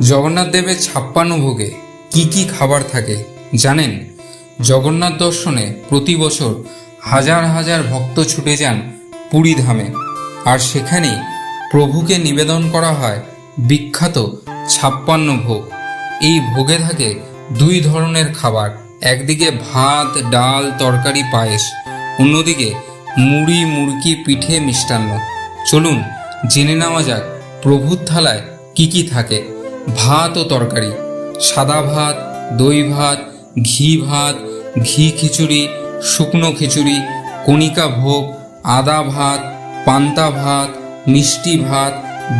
জগন্নাথ দেবের ছাপ্পান্ন ভোগে কি কি খাবার থাকে জানেন? জগন্নাথ দর্শনে প্রতি বছর হাজার হাজার ভক্ত ছুটে যান পুরী ধামে। আর সেখানেই প্রভুকে নিবেদন করা হয় বিখ্যাত ছাপ্পান্ন ভোগ এই ভোগে থাকে দুই ধরনের খাবার, একদিকে ভাত, ডাল, তরকারি, পায়েস, অন্যদিকে মুড়ি মুরকি পিঠে মিষ্টান্ন। চলুন জেনে নেওয়া যাক প্রভুর থালায় কি কি থাকে। ভাত ও তরকারি। সাদা ভাত, দই ভাত, ঘি ভাত, ঘি খিচুড়ি, শুকনো খিচুড়ি, কণিকা ভোগ, আদা ভাত, পান্তা ভাত, মিষ্টি ভাত,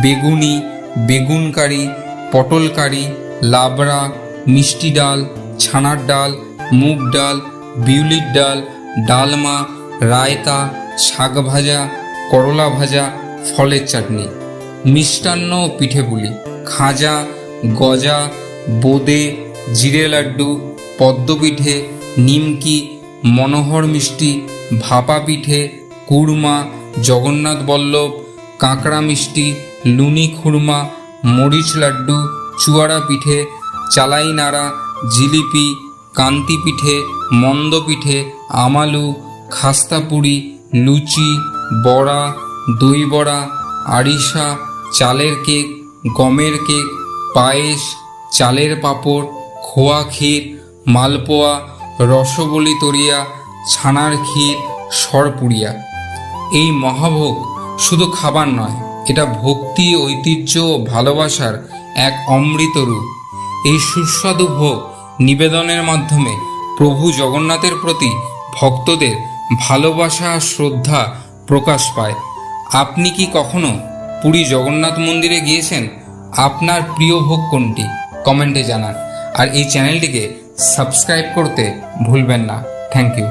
বেগুনি, বেগুন কারি, পটল কারি, লাবড়া, মিষ্টি ডাল, ছানার ডাল, মুগ ডাল, বিউলির ডাল, ডালমা, রায়তা, শাক ভাজা, করলা ভাজা, ফলের চাটনি, মিষ্টান্ন ও পিঠেপুলি। খাজা, গজা, বোঁদে, জিরে লাড্ডু, পদ্মপিঠে, নিমকি, মনোহর মিষ্টি ভাপা পিঠে কুড়মা জগন্নাথ বল্লভ, কাঁকড়া মিষ্টি, লুনি খুরমা, মরিচ লাড্ডু, চুয়াড়া পিঠে, চালাই নাড়া, জিলিপি, কান্তি পিঠে, মন্দ পিঠে, আমালু, খাস্তা পুরি, লুচি, বড়া, দই বড়া, আরিসা, চালের কেক গমের কেক, পায়েস, চালের পাঁপড়, খোয়া ক্ষীর, মালপোয়া, রসবলি তরিয়া, ছানার ক্ষীর সরপুরিয়া এই মহাভোগ শুধু খাবার নয়, এটা ভক্তি, ঐতিহ্য ও ভালোবাসার এক অমৃত রূপ। এই সুস্বাদু ভোগ নিবেদনের মাধ্যমে প্রভু জগন্নাথের প্রতি ভক্তদের ভালোবাসা, শ্রদ্ধা প্রকাশ পায়। আপনি কি কখনো পুরী জগন্নাথ মন্দিরে গিয়েছেন আপনার প্রিয় ভোগ কোনটি? কমেন্টে জানান। আর এই চ্যানেলটিকে সাবস্ক্রাইব করতে ভুলবেন না। Thank you.